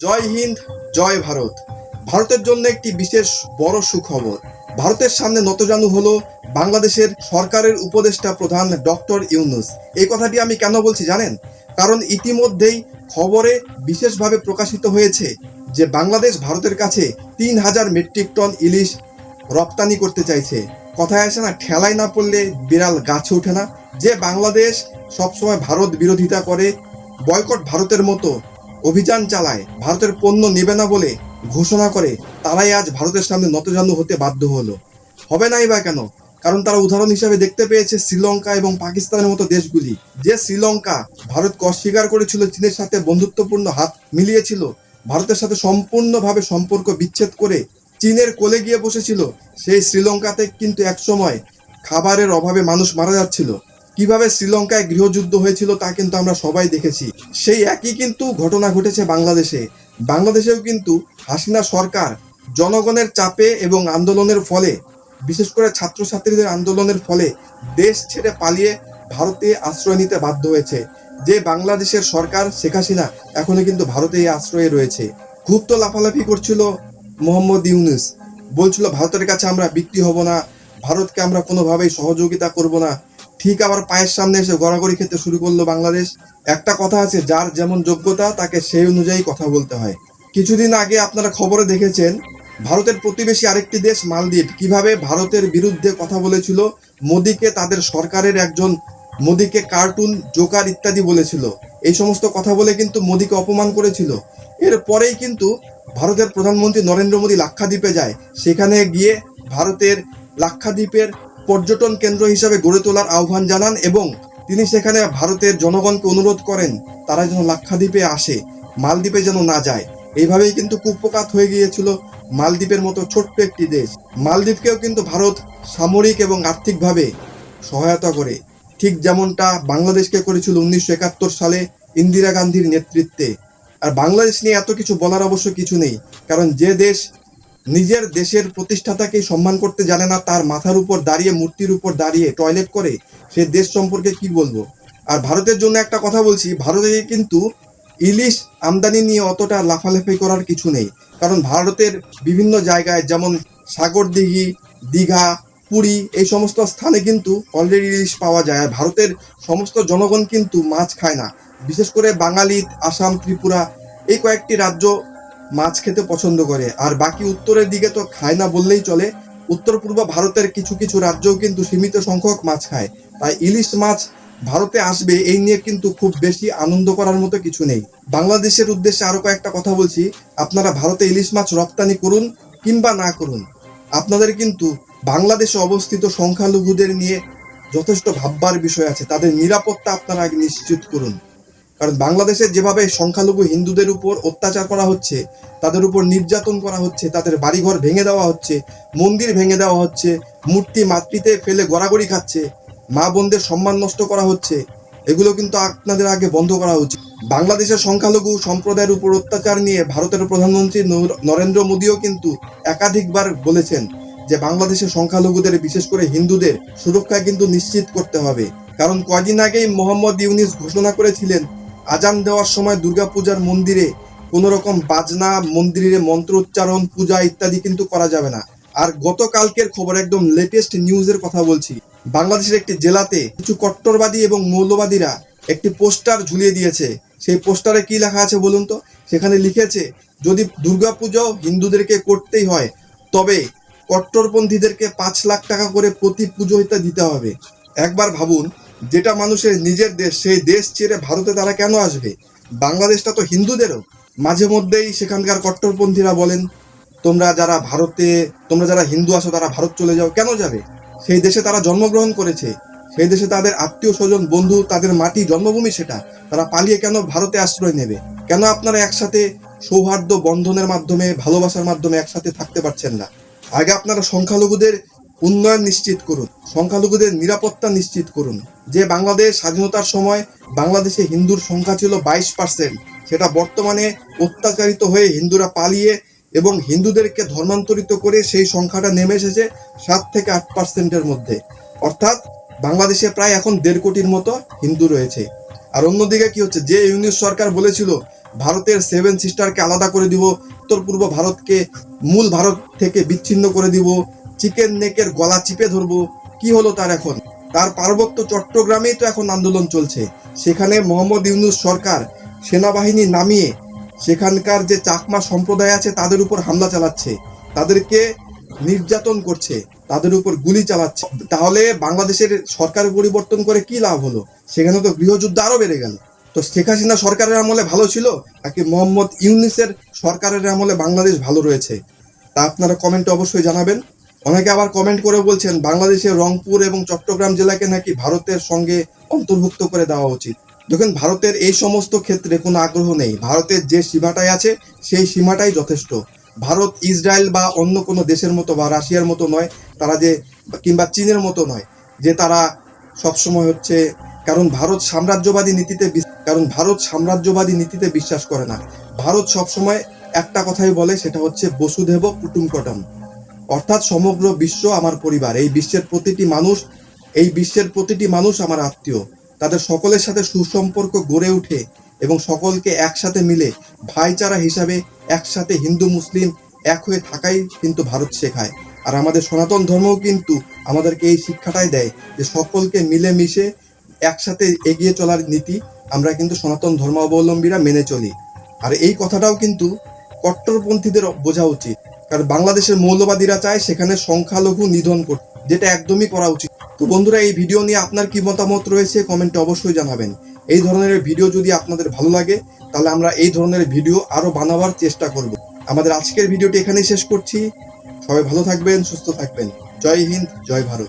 জয় হিন্দ, জয় ভারত। ভারতের জন্য একটি বিশেষ বড় সুখবর। ভারতের সামনে নতজানু হলো বাংলাদেশের সরকারের উপদেষ্টা প্রধান ডক্টর ইউনুস। এই কথাটি আমি কেন বলছি জানেন? কারণ ইতিমধ্যেই খবরে বিশেষভাবে প্রকাশিত হয়েছে যে বাংলাদেশ ভারতের কাছে তিন হাজার মেট্রিক টন ইলিশ রপ্তানি করতে চাইছে। কথায় আসে না ঠেলায় না পড়লে বিড়াল গাছে ওঠে না। যে বাংলাদেশ সবসময় ভারত বিরোধিতা করে, বয়কট ভারতের মতো অভিযান চালায়, ভারতের পণ্য নেবে না বলে ঘোষণা করে, তারাই আজ ভারতের সামনে নতজানু হতে বাধ্য হলো। হবে নাই বা কেন? কারণ তারা উদাহরণ হিসাবে দেখতে পেয়েছে শ্রীলঙ্কা এবং পাকিস্তানের মতো দেশগুলি। যে শ্রীলঙ্কা ভারতকে অস্বীকার করেছিল চীনের সাথে বন্ধুত্বপূর্ণ হাত মিলিয়েছিল, ভারতের সাথে সম্পূর্ণভাবে সম্পর্ক বিচ্ছেদ করে চীনের কোলে গিয়ে বসেছিল, সেই শ্রীলঙ্কাতে কিন্তু একসময় খাবারের অভাবে মানুষ মারা যাচ্ছিল। কীভাবে শ্রীলঙ্কায় গৃহযুদ্ধ হয়েছিল তা কিন্তু আমরা সবাই দেখেছি। সেই একই কিন্তু ঘটনা ঘটেছে বাংলাদেশে। বাংলাদেশেও কিন্তু হাসিনা সরকার জনগণের চাপে এবং আন্দোলনের ফলে, বিশেষ করে ছাত্রছাত্রীদের আন্দোলনের ফলে দেশ ছেড়ে পালিয়ে ভারতে আশ্রয় নিতে বাধ্য হয়েছে। যে বাংলাদেশের সরকার শেখ হাসিনা এখনও কিন্তু ভারতেই আশ্রয়ে রয়েছে। খুব তো লাফালাফি করছিল মোহাম্মদ ইউনুস। বলছিল, ভারতের কাছে আমরা বিক্রি হব না। ভারতকে আমরা কোনোভাবেই সহযোগিতা করব না। ঠিক আবার পায়ের সামনে এসে গড়াগড়ি খেতে শুরু করল বাংলাদেশ। একটা কথা আছে, যার যেমন যোগ্যতা, তাকে সেই অনুযায়ী কথা বলতে হয়। কিছুদিন আগে আপনারা খবরে দেখেছেন, ভারতের প্রতিবেশী আরেকটি দেশ মালদ্বীপ। কীভাবে ভারতের বিরুদ্ধে কথা বলেছিল, মোদিকে তাদের সরকারের একজন, মোদিকে কার্টুন, জোকার ইত্যাদি বলেছিল। এই সমস্ত কথা বলে কিন্তু মোদিকে অপমান করেছিল। এরপরেই কিন্তু ভারতের প্রধানমন্ত্রী নরেন্দ্র মোদী লাক্ষাদ্বীপে যায়। সেখানে গিয়ে ভারতের লাক্ষাদ্বীপের পর্যটন কেন্দ্র হিসাবে গড়ে তোলার আহ্বান জানান এবং তিনি সেখানে ভারতের জনগণকে অনুরোধ করেন, তারা যেন লাক্ষাদ্বীপে আসে, মালদ্বীপে যেন না যায়। এইভাবেই কিন্তু কুপকাত হয়ে গিয়েছিল মালদ্বীপের মতো ছোট্ট একটি দেশ। মালদ্বীপকেও কিন্তু ভারত সামরিক এবং আর্থিকভাবে সহায়তা করে। ঠিক যেমনটা বাংলাদেশকে করেছিল উনিশশো একাত্তর সালে ইন্দিরা গান্ধীর নেতৃত্বে। আর বাংলাদেশ নিয়ে এত কিছু বলার অবশ্য কিছু নেই, কারণ যে দেশ নিজের দেশের প্রতিষ্ঠাতাকে সম্মান করতে জানে না, তার মাথার উপর দাঁড়িয়ে, মূর্তির উপর দাঁড়িয়ে টয়লেট করে সে দেশ সম্পর্কে কি বলব? আর ভারতের জন্য একটা কথা বলছি, ভারতে কিন্তু ইলিশ আমদানি নিয়ে অতটা লাফালাফি করার কিছু নেই। কারণ ভারতের বিভিন্ন জায়গায় যেমন সাগরদিঘি, দীঘা, পুরী, এই সমস্ত স্থানে কিন্তু অলরেডি ইলিশ পাওয়া যায়। আর ভারতের সমস্ত জনগণ কিন্তু মাছ খায় না। বিশেষ করে বাঙালি, আসাম, ত্রিপুরা, এই কয়েকটি রাজ্য মাছ খেতে পছন্দ করে। আর বাকি উত্তরের দিকে তো খায় না বললেই চলে। উত্তর পূর্ব ভারতের কিছু কিছু রাজ্যও কিন্তু সীমিত সংখ্যক মাছ খায়। তাই ইলিশ মাছ ভারতে আসবে, এই নিয়ে কিন্তু খুব বেশি আনন্দ করার মতো কিছু নেই। বাংলাদেশের উদ্দেশ্যে আরও কয়েকটা কথা বলছি। আপনারা ভারতে ইলিশ মাছ রপ্তানি করুন কিংবা না করুন। আপনাদের কিন্তু বাংলাদেশে অবস্থিত সংখ্যালঘুদের নিয়ে যথেষ্ট ভাববার বিষয় আছে। তাদের নিরাপত্তা আপনারা আগে নিশ্চিত করুন। কারণ বাংলাদেশে যেভাবে সংখ্যালঘু হিন্দুদের উপর অত্যাচার করা হচ্ছে, তাদের উপর নির্যাতন করা হচ্ছে, তাদের বাড়িঘর ভেঙে দেওয়া হচ্ছে, মন্দির ভেঙে দেওয়া হচ্ছে, মূর্তি মাতৃতে ফেলে গড়াগড়ি খাচ্ছে, মা বোনদের সম্মান নষ্ট করা হচ্ছে, এগুলো কিন্তু আপনাদের আগে বন্ধ করা উচিত। বাংলাদেশের সংখ্যালঘু সম্প্রদায়ের উপর অত্যাচার নিয়ে ভারতের প্রধানমন্ত্রী নরেন্দ্র মোদীও কিন্তু একাধিকবার বলেছেন যে বাংলাদেশের সংখ্যালঘুদের, বিশেষ করে হিন্দুদের, সুরক্ষা কিন্তু নিশ্চিত করতে হবে। কারণ কয়দিন আগেই মোহাম্মদ ইউনিস ঘোষণা করেছিলেন আজান দেওয়ার সময় দুর্গাপূজার মন্দিরে কোনো রকম বাজনা মন্দিরে মন্ত্র উচ্চারণ, পূজা ইত্যাদি কিন্তু করা যাবে না। আর গতকালকের খবর একদম লেটেস্ট নিউজের কথা বলছি। বাংলাদেশের একটি জেলাতে কিছু কট্টরবাদী এবং মৌলবাদীরা একটি পোস্টার ঝুলিয়ে দিয়েছে। সেই পোস্টারে কি লেখা আছে বলুন তো? সেখানে লিখেছে, যদি দুর্গাপুজো হিন্দুদেরকে করতেই হয়, তবে কট্টরপন্থীদেরকে পাঁচ লাখ টাকা করে প্রতি পুজোতে দিতে হবে। একবার ভাবুন যেটা মানুষের নিজের দেশ, সেই দেশ ছেড়ে ভারতে তারা কেন আসবে? বাংলাদেশটা তো হিন্দুদেরও। মাঝে মধ্যেই সেখানকার কট্টরপন্থীরা বলেন, তোমরা যারা ভারতে, তোমরা যারা হিন্দু আছো, তারা ভারত চলে যাও, কেন যাবে? সেই দেশে তারা জন্মগ্রহণ করেছে। সেই দেশে তাদের আত্মীয় স্বজন, বন্ধু, তাদের মাটি, জন্মভূমি সেটা। তারা পালিয়ে কেন ভারতে আশ্রয় নেবে? কেন আপনারা একসাথে সৌহার্দ্য বন্ধনের মাধ্যমে, ভালোবাসার মাধ্যমে একসাথে থাকতে পারছেন না? আগে আপনারা সংখ্যালঘুদের উন্নয়ন নিশ্চিত করুন, সংখ্যালঘুদের নিরাপত্তা নিশ্চিত করুন। যে বাংলাদেশ স্বাধীনতার সময় বাংলাদেশে হিন্দুর সংখ্যা ছিল বাইশ পার্সেন্ট সেটা বর্তমানে অত্যাচারিত হয়ে হিন্দুরা পালিয়ে এবং হিন্দুদেরকে ধর্মান্তরিত করে সেই সংখ্যাটা নেমে এসেছে সাত থেকে আট পার্সেন্টের মধ্যে। অর্থাৎ বাংলাদেশে প্রায় এখন দেড় কোটির মতো হিন্দু রয়েছে। আর অন্যদিকে কি হচ্ছে? যে ইউনিশ সরকার বলেছিল, ভারতের সেভেন সিস্টারকে আলাদা করে দিব, উত্তর পূর্ব ভারতকে মূল ভারত থেকে বিচ্ছিন্ন করে দিব চিকেন নেকের গলা চিপে ধরবো, কি হলো তার এখন? তার পার্বত্য চট্টগ্রামেই তো এখন আন্দোলন চলছে। সেখানে মোহাম্মদ ইউনুস সরকার সেনাবাহিনী নামিয়ে সেখানকার যে চাকমা সম্প্রদায় আছে তাদের উপর হামলা চালাচ্ছে, তাদেরকে নির্যাতন করছে, তাদের উপর গুলি চালাচ্ছে। তাহলে বাংলাদেশের সরকার পরিবর্তন করে কি লাভ হলো? সেখানে তো গৃহযুদ্ধ আরও বেড়ে গেল। তো শেখ হাসিনা সরকারের আমলে ভালো ছিল, নাকি মোহাম্মদ ইউনিসের সরকারের আমলে বাংলাদেশ ভালো রয়েছে? তা আপনারা কমেন্টে অবশ্যই জানাবেন। অনেকে আবার কমেন্ট করে বলছেন বাংলাদেশের রংপুর এবং চট্টগ্রাম জেলাকে নাকি ভারতের সঙ্গে অন্তর্ভুক্ত করে দেওয়া উচিত। দেখুন, ভারতের এই সমস্ত ক্ষেত্রে কোনো আগ্রহ নেই। ভারতের যে সীমাটাই আছে, সেই সীমাটাই যথেষ্ট। ভারত ইসরায়েল বা অন্য কোনো দেশের মতো বা রাশিয়ার মতো নয়, তারা যে, কিংবা চীনের মতো নয়, যে তারা সবসময় হচ্ছে, কারণ ভারত সাম্রাজ্যবাদী নীতিতে কারণ ভারত সাম্রাজ্যবাদী নীতিতে বিশ্বাস করে না। ভারত সবসময় একটা কথাই বলে, সেটা হচ্ছে বসুধেব কুটুমকটম। অর্থাৎ সমগ্র বিশ্ব আমার পরিবার, এই বিশ্বের প্রতিটি মানুষ, এই বিশ্বের প্রতিটি মানুষ আমার আত্মীয়। তাদের সকলের সাথে সুসম্পর্ক গড়ে ওঠে এবং সকলকে একসাথে মিলে ভাইচারা হিসাবে একসাথে হিন্দু, মুসলিম এক হয়ে থাকাই কিন্তু ভারত শেখায়। আর আমাদের সনাতন ধর্মও কিন্তু আমাদেরকে এই শিক্ষাটাই দেয় যে সকলকে মিলেমিশে একসাথে এগিয়ে চলার নীতি আমরা কিন্তু সনাতন ধর্মাবলম্বীরা মেনে চলি। আর এই কথাটাও কিন্তু কট্টরপন্থীদের বোঝা উচিত। কারণ বাংলাদেশের মৌলবাদীরা চায় সেখানে সংখ্যালঘু নিধন করতে। যেটা একদমই করা উচিত। তো বন্ধুরা, এই ভিডিও নিয়ে আপনার কি মতামত রয়েছে কমেন্টে অবশ্যই জানাবেন। এই ধরনের ভিডিও যদি আপনাদের ভালো লাগে, তাহলে আমরা এই ধরনের ভিডিও আরও বানাবার চেষ্টা করব। আমাদের আজকের ভিডিওটি এখানেই শেষ করছি। সবাই ভালো থাকবেন, সুস্থ থাকবেন। জয় হিন্দ, জয় ভারত।